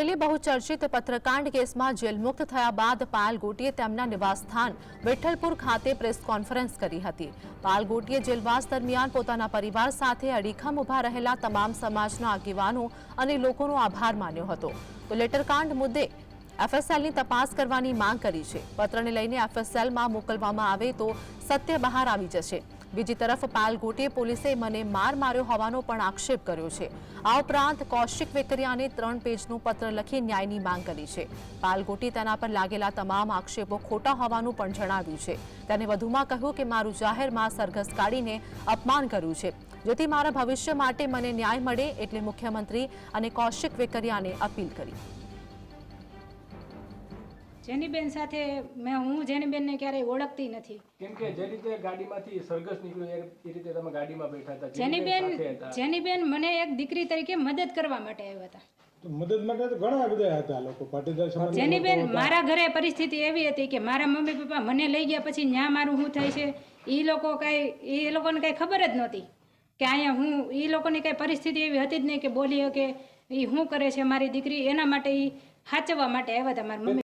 અમરેલી બહુચર્ચિત પત્રકાંડ કેસમાં જેલમુક્ત થયા બાદ પાયલ ગોટીએ તેમના નિવાસસ્થાન વિઠ્ઠલપુર ખાતે પ્રેસ કોન્ફરન્સ કરી હતી પાયલ ગોટીએ જેલવાસ દરમિયાન પોતાના પરિવાર સાથે અડીખમ ઊભા રહેલા તમામ સમાજના આગેવાનો અને લોકોનો આભાર માન્યો હતો। તો લેટરકાંડ મુદ્દે એફએસએલની તપાસ કરવાની માંગ કરી છે। પત્રને લઈને એફએસએલમાં મોકલવામાં આવે તો સત્ય બહાર આવી જશે। બીજી તરફ પાલગોટીએ પોલીસે મને માર માર્યો હોવાનો પણ આક્ષેપ કર્યો છે. આ ઉપરાંત કૌશિક વેકરિયાને ત્રણ પેજનું પત્ર લખી ન્યાયની માંગ કરી છે. પાલગોટી તેના પર લાગેલા તમામ આક્ષેપો ખોટા હોવાનું પણ જણાવ્યું છે. તેને વધુમાં કહ્યું કે મારું જાહેરમાં સરઘસ કાઢીને અપમાન કર્યું છે. જેથી મારા ભવિષ્ય માટે મને ન્યાય મળે એટલે મુખ્યમંત્રી અને કૌશિક વેકરિયાને અપીલ કરી. જેનીબેન સાથે મેં હું જેનીબેનને ક્યારેય ઓળખતી નથી. કેમ કે જે રીતે ગાડીમાંથી સરઘસ નીકળ્યો એ રીતે તમે ગાડીમાં બેઠા હતા જેનીબેન જેનીબેન મને એક દીકરી તરીકે મદદ કરવા માટે આવ્યા હતા. મદદ માટે તો ઘણા બધા હતા લોકો પાટીદાર સમાજ જેનીબેન મારા ઘરે પરિસ્થિતિ એવી હતી કે મારા મમ્મી પપ્પા મને લઈ ગયા પછી ન્યા મારું શું થાય છે એ લોકો કાંઈ એ લોકોને કાંઈ ખબર જ નહોતી કે અહીંયા હું એ લોકોની કાંઈ પરિસ્થિતિ એવી હતી જ નહીં કે બોલી કે એ શું કરે છે મારી દીકરી એના માટે એ સાચવવા માટે આવ્યા હતા મારા મમ્મી